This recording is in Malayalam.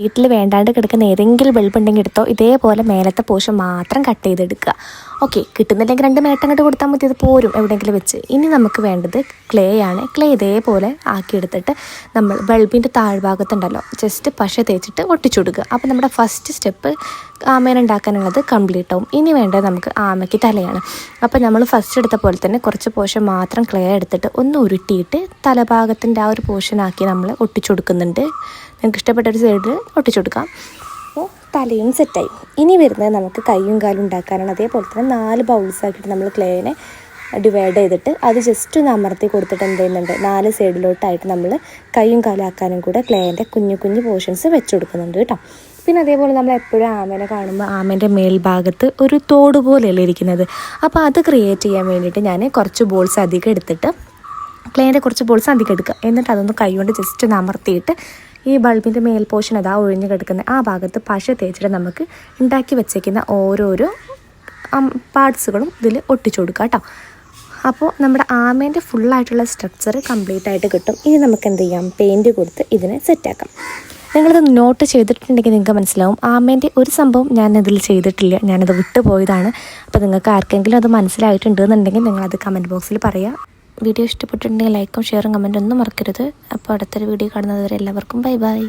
വീട്ടിൽ വേണ്ടാണ്ട് കിടക്കുന്ന ഏതെങ്കിലും ബൾബ് ഉണ്ടെങ്കിൽ എടുത്തോ ഇതേപോലെ മേലത്തെ പോഷൻ മാത്രം കട്ട് ചെയ്തെടുക്കുക. ഓക്കെ കിട്ടുന്നില്ലെങ്കിൽ രണ്ട് മേട്ടം കണ്ട് കൊടുത്താൽ മതി അത് പോരും എവിടെയെങ്കിലും വെച്ച്. ഇനി നമുക്ക് വേണ്ടത് ക്ലേ ആണ്. ക്ലേ ഇതേപോലെ ആക്കിയെടുത്തിട്ട് നമ്മൾ ബൾബിന്റെ താഴ്ഭാഗത്തുണ്ടല്ലോ ജസ്റ്റ് പശ തേച്ചിട്ട് ഒട്ടിച്ചുകൊടുക്കുക അപ്പോൾ നമ്മുടെ ഫസ്റ്റ് സ്റ്റെപ്പ് ആമേന ഉണ്ടാക്കാനുള്ളത് കംപ്ലീറ്റ് ആവും. ഇനി വേണ്ടത് നമുക്ക് ആമയ്ക്ക് തലയാണ്. അപ്പോൾ നമ്മൾ ഫസ്റ്റ് എടുത്ത പോലെ തന്നെ കുറച്ച് പോഷൻ മാത്രം ക്ലേ എടുത്തിട്ട് ഒന്ന് ഉരുട്ടിയിട്ട് തലഭാഗത്തിന്റെ ആ ഒരു പോർഷനാക്കി നമ്മൾ ഒട്ടിച്ചു കൊടുക്കുന്നുണ്ട് നിങ്ങൾക്ക് ഇഷ്ടപ്പെട്ട ഒരു സൈഡിൽ ഒട്ടിച്ചു കൊടുക്കാം അപ്പോൾ തലയും സെറ്റായി. ഇനി വരുന്നത് നമുക്ക് കൈയും കാലും ഉണ്ടാക്കാനാണ്. അതേപോലെ തന്നെ നാല് ബൗൾസ് ആക്കിയിട്ട് നമ്മൾ ക്ലേനെ ഡിവൈഡ് ചെയ്തിട്ട് അത് ജസ്റ്റ് ഒന്ന് അമർത്തി കൊടുത്തിട്ട് എന്ത് ചെയ്യുന്നുണ്ട്? നാല് സൈഡിലോട്ടായിട്ട് നമ്മൾ കൈയും കാലാക്കാനും കൂടെ ക്ലേന്റെ കുഞ്ഞു കുഞ്ഞു പോർഷൻസ് വെച്ച് കൊടുക്കുന്നുണ്ട് കേട്ടോ. പിന്നെ അതേപോലെ നമ്മൾ എപ്പോഴും ആമേനെ കാണുമ്പോൾ ആമേന്റെ മേൽഭാഗത്ത് ഒരു തോട് പോലെയല്ലേ ഇരിക്കുന്നത്? അപ്പോൾ അത് ക്രിയേറ്റ് ചെയ്യാൻ വേണ്ടിയിട്ട് ഞാൻ കുറച്ച് ബോൾസ് അധികം എടുത്തിട്ട് ക്ലേന്റെ കുറച്ച് ബോൾസ് അധികം എടുക്കുക. എന്നിട്ട് അതൊന്ന് കൈ കൊണ്ട് ജസ്റ്റ് ഒന്ന് അമർത്തിയിട്ട് ഈ ബൾബിന്റെ മേൽ പോർഷൻ അതാ ഒഴിഞ്ഞു കിടക്കുന്ന ആ ഭാഗത്ത് പശ തേച്ചിട്ട് നമുക്ക് ഉണ്ടാക്കി വെച്ചേക്കുന്ന ഓരോരോ പാർട്സുകളും ഇതിൽ ഒട്ടിച്ചു കൊടുക്കുക കേട്ടോ. അപ്പോൾ നമ്മുടെ ആമേന്റെ ഫുള്ളായിട്ടുള്ള സ്ട്രക്ചർ കംപ്ലീറ്റ് ആയിട്ട് കിട്ടും. ഇനി നമുക്ക് എന്ത് ചെയ്യാം? പെയിന്റ് കൊടുത്ത് ഇതിനെ സെറ്റാക്കാം നിങ്ങളിത് നോട്ട് ചെയ്തിട്ടുണ്ടെങ്കിൽ നിങ്ങൾക്ക് മനസ്സിലാവും. ആമേന്റെ ഒരു സംഭവം ഞാൻ ഇതിൽ ചെയ്തിട്ടില്ല. ഞാനത് വിട്ടുപോയതാണ്. അപ്പോൾ നിങ്ങൾക്ക് ആർക്കെങ്കിലും അത് മനസ്സിലായിട്ടുണ്ടെന്നുണ്ടെങ്കിൽ നിങ്ങളത് കമന്റ് ബോക്സിൽ പറയുക വീഡിയോ ഇഷ്ടപ്പെട്ടിട്ടുണ്ടെങ്കിൽ ലൈക്കും ഷെയറും കമന്റും ഒന്നും മറക്കരുത്. അപ്പോൾ അടുത്തൊരു വീഡിയോ കാണുന്നത് വരെ എല്ലാവർക്കും ബൈ ബൈ.